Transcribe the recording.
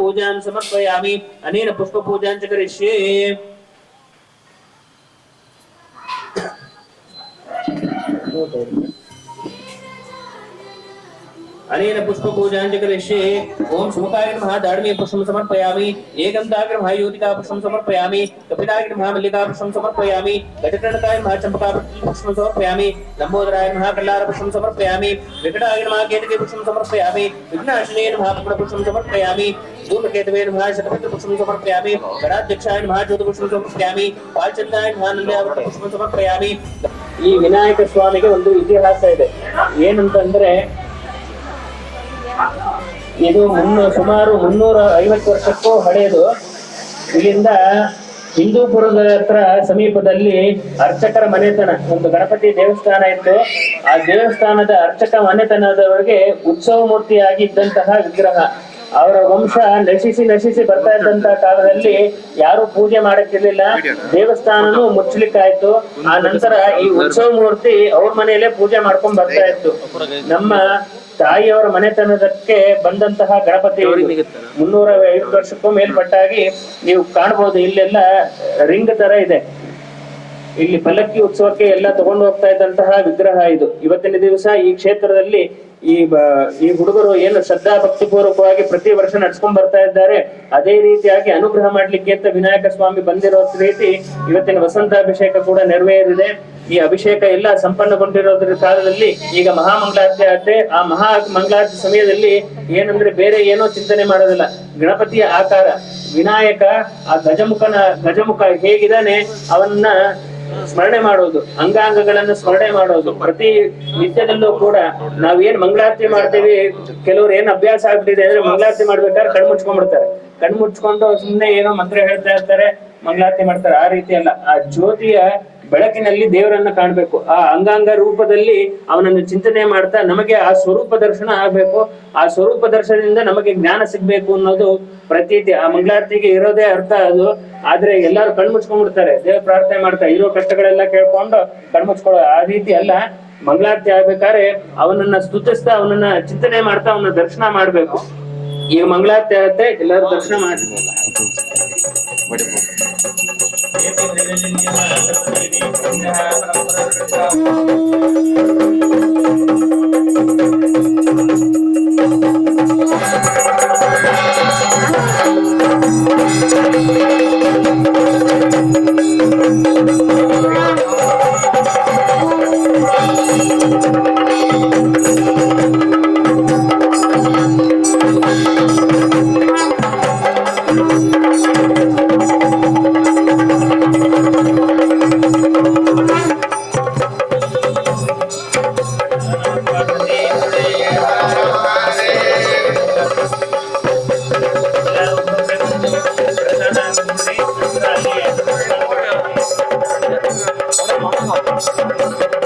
पूजां समर्पयामि अनेन पुष्प पूजां च करिष्ये अनेन पुष्प पूजां च करिष्ये ओम सुमुखाय नमः दाढमे पुष्पं समर्पयामि एकन्ताग्र नमः योतिका पुष्पं समर्पयामि कपिलाय नमः मल्लिका पुष्पं समर्पयामि गजकर्णकाय नमः चम्पका पुष्पं समर्पयामि लंबोदराय नमः कल्लार पुष्पं समर्पयामि विकटाय नमः केतके पुष्पं समर्पयामि विघ्नाशिने नमः पुष्प पुष्पं समर्पयामि धूमकेतवे नमः शतपत्र पुष्पं समर्पयामि गणाध्यक्षाय नमः ज्योतिपुष्पं समर्पयामि पालचंद्राय नमः ನಂದಾವೃತ ಪುಷ್ಪ ಸಮರ್ಪಯಾಮಿ ಈ ವಿನಾಯಕ ಸ್ವಾಮಿಗೆ ಒಂದು ಇತಿಹಾಸ ಇದೆ ಏನಂತಂದ್ರೆ ಇದು ಮುನ್ನೂ ಸುಮಾರು ಮುನ್ನೂರ ಐವತ್ತು ವರ್ಷಕ್ಕೂ ಹಳೆಯದು ಇಲ್ಲಿಂದ ಹಿಂದೂಪುರದ ಹತ್ರ ಸಮೀಪದಲ್ಲಿ ಅರ್ಚಕರ ಮನೆತನ ಒಂದು ಗಣಪತಿ ದೇವಸ್ಥಾನ ಇತ್ತು ಆ ದೇವಸ್ಥಾನದ ಅರ್ಚಕ ಮನೆತನದವರಿಗೆ ಉತ್ಸವ ಮೂರ್ತಿಯಾಗಿ ಇದ್ದಂತಹ ವಿಗ್ರಹ ಅವರ ವಂಶ ನಶಿಸಿ ನಶಿಸಿ ಬರ್ತಾ ಇದ್ದಂತ ಕಾಲದಲ್ಲಿ ಯಾರು ಪೂಜೆ ಮಾಡಕ್ಕಿರ್ಲಿಲ್ಲ. ದೇವಸ್ಥಾನನು ಮುಚ್ಚಲಿಕ್ಕಾಯ್ತು ಆ ನಂತರ ಈ ಉತ್ಸವ ಮೂರ್ತಿ ಅವ್ರ ಮನೆಯಲ್ಲೇ ಪೂಜೆ ಮಾಡ್ಕೊಂಡ್ ಬರ್ತಾ ಇತ್ತು. ನಮ್ಮ ತಾಯಿಯವರ ಮನೆತನದಕ್ಕೆ ಬಂದಂತಹ ಗಣಪತಿ. ಮುನ್ನೂರ ಐವತ್ತು ವರ್ಷಕ್ಕೂ ಮೇಲ್ಪಟ್ಟಾಗಿ ನೀವು ಕಾಣಬಹುದು ಇಲ್ಲೆಲ್ಲ ರಿಂಗ್ ತರ ಇದೆ. ಇಲ್ಲಿ ಪಲ್ಲಕ್ಕಿ ಉತ್ಸವಕ್ಕೆ ಎಲ್ಲ ತಗೊಂಡು ಹೋಗ್ತಾ ಇದ್ದಂತಹ ವಿಗ್ರಹ ಇದು. ಇವತ್ತಿನ ದಿವಸ ಈ ಕ್ಷೇತ್ರದಲ್ಲಿ ಈ ಈ ಹುಡುಗರು ಏನು ಶ್ರದ್ಧಾ ಭಕ್ತಿಪೂರ್ವಕವಾಗಿ ಪ್ರತಿ ವರ್ಷ ನಡ್ಸ್ಕೊಂಡ್ ಬರ್ತಾ ಇದ್ದಾರೆ, ಅದೇ ರೀತಿಯಾಗಿ ಅನುಗ್ರಹ ಮಾಡ್ಲಿಕ್ಕೆ ಅಂತ ವಿನಾಯಕ ಸ್ವಾಮಿ ಬಂದಿರೋ ರೀತಿ ಇವತ್ತಿನ ವಸಂತಾಭಿಷೇಕ ಕೂಡ ನೆರವೇರಿದೆ. ಈ ಅಭಿಷೇಕ ಎಲ್ಲ ಸಂಪನ್ನಗೊಂಡಿರೋದ್ರ ಕಾಲದಲ್ಲಿ ಈಗ ಮಹಾಮಂಗಳಾರತಿ ಆದ್ರೆ ಆ ಮಹಾ ಮಂಗಳಾರತಿ ಸಮಯದಲ್ಲಿ ಏನಂದ್ರೆ ಬೇರೆ ಏನೋ ಚಿಂತನೆ ಮಾಡೋದಿಲ್ಲ. ಗಣಪತಿಯ ಆಕಾರ, ವಿನಾಯಕ, ಆ ಗಜಮುಖನ, ಗಜಮುಖ ಹೇಗಿದ್ದಾನೆ, ಅವನ್ನ ಸ್ಮರಣೆ ಮಾಡೋದು, ಅಂಗಾಂಗಗಳನ್ನು ಸ್ಮರಣೆ ಮಾಡೋದು. ಪ್ರತಿ ನಿತ್ಯದಲ್ಲೂ ಕೂಡ ನಾವ್ ಏನ್ ಮಂಗಳಾರತಿ ಮಾಡ್ತೀವಿ, ಕೆಲವ್ರು ಏನ್ ಅಭ್ಯಾಸ ಆಗ್ಬಿಟ್ಟಿದೆ ಅಂದ್ರೆ ಮಂಗಳಾರತಿ ಮಾಡ್ಬೇಕಾದ್ರೆ ಕಣ್ ಮುಚ್ಕೊಂಡ್ಬಿಡ್ತಾರೆ. ಕಣ್ ಮುಚ್ಕೊಂಡು ಸುಮ್ನೆ ಏನೋ ಮಂತ್ರ ಹೇಳ್ತಾ ಇರ್ತಾರೆ, ಮಂಗಳಾರತಿ ಮಾಡ್ತಾರೆ. ಆ ರೀತಿ ಅಲ್ಲ. ಆ ಜ್ಯೋತಿಯ ಬೆಳಕಿನಲ್ಲಿ ದೇವರನ್ನ ಕಾಣ್ಬೇಕು. ಆ ಅಂಗಾಂಗ ರೂಪದಲ್ಲಿ ಅವನನ್ನು ಚಿಂತನೆ ಮಾಡ್ತಾ ನಮಗೆ ಆ ಸ್ವರೂಪ ದರ್ಶನ ಆಗ್ಬೇಕು. ಆ ಸ್ವರೂಪ ದರ್ಶನದಿಂದ ನಮಗೆ ಜ್ಞಾನ ಸಿಗ್ಬೇಕು ಅನ್ನೋದು ಪ್ರತೀತಿ. ಆ ಮಂಗಳಾರತಿಗೆ ಇರೋದೇ ಅರ್ಥ ಅದು. ಆದ್ರೆ ಎಲ್ಲಾರು ಕಣ್ಮುಚ್ಕೊಂಡ್ಬಿಡ್ತಾರೆ ದೇವ್ ದೇವ ಪ್ರಾರ್ಥನೆ ಮಾಡ್ತಾ ಇರೋ ಕಷ್ಟಗಳೆಲ್ಲ ಕೇಳ್ಕೊಂಡು ಕಣ್ಮುಚ್ಕೊಳ್ಳೋ ಆ ರೀತಿ ಅಲ್ಲ. ಮಂಗಳಾರತಿ ಆಗ್ಬೇಕಾದ್ರೆ ಅವನನ್ನ ಸ್ತುತಿಸ್ತಾ, ಅವನನ್ನ ಚಿಂತನೆ ಮಾಡ್ತಾ ಅವನ ದರ್ಶನ ಮಾಡ್ಬೇಕು. ಈಗ ಮಂಗಳಾರತಿ ಆಗುತ್ತೆ, ಎಲ್ಲರೂ ದರ್ಶನ ಮಾಡಿ Mm-hmm. 好好。